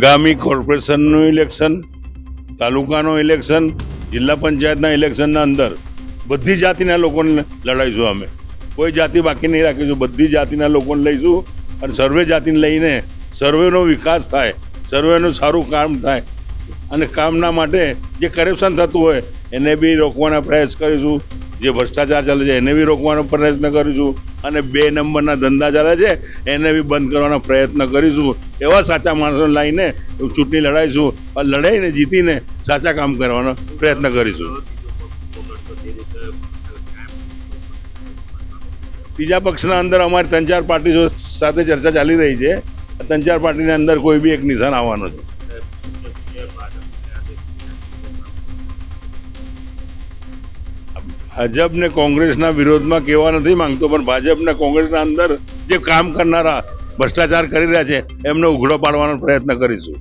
આગામી કોર્પોરેશનનું ઇલેક્શન, તાલુકાનું ઇલેક્શન, જિલ્લા પંચાયતના ઇલેક્શનના અંદર બધી જાતિના લોકોને લડાઈશું અમે. કોઈ જાતિ બાકી નહીં રાખીશું, બધી જાતિના લોકોને લઈશું અને સર્વે જાતિને લઈને સર્વેનો વિકાસ થાય, સર્વેનું સારું કામ થાય અને કામના માટે જે કરપ્શન થતું હોય એને બી રોકવાના પ્રયાસ કરીશું. જે ભ્રષ્ટાચાર ચાલે છે, એને બી રોકવાનો પ્રયત્ન કરીશું અને બે નંબરના ધંધા ચાલે છે, એને બી બંધ કરવાનો પ્રયત્ન કરીશું એવા સાચા માણસોને લાવીને ચૂંટણી લડાઈશું લડાઈને જીતીને સાચા કામ કરવાનો પ્રયત્ન કરીશું ત્રીજા પક્ષના અંદર અમારી ત્રણ ચાર પાર્ટીઓ સાથે ચર્ચા ચાલી રહી છે. ત્રણ ચાર પાર્ટીની અંદર કોઈ બી એક નિશાન આવવાનો છે. ભાજપ ને કોંગ્રેસના વિરોધમાં કહેવા નથી માંગતો, પણ ભાજપને કોંગ્રેસના અંદર જે કામ કરનારા ભ્રષ્ટાચાર કરી રહ્યા છે, એમને ઉઘડો પાડવાનો પ્રયત્ન કરીશું.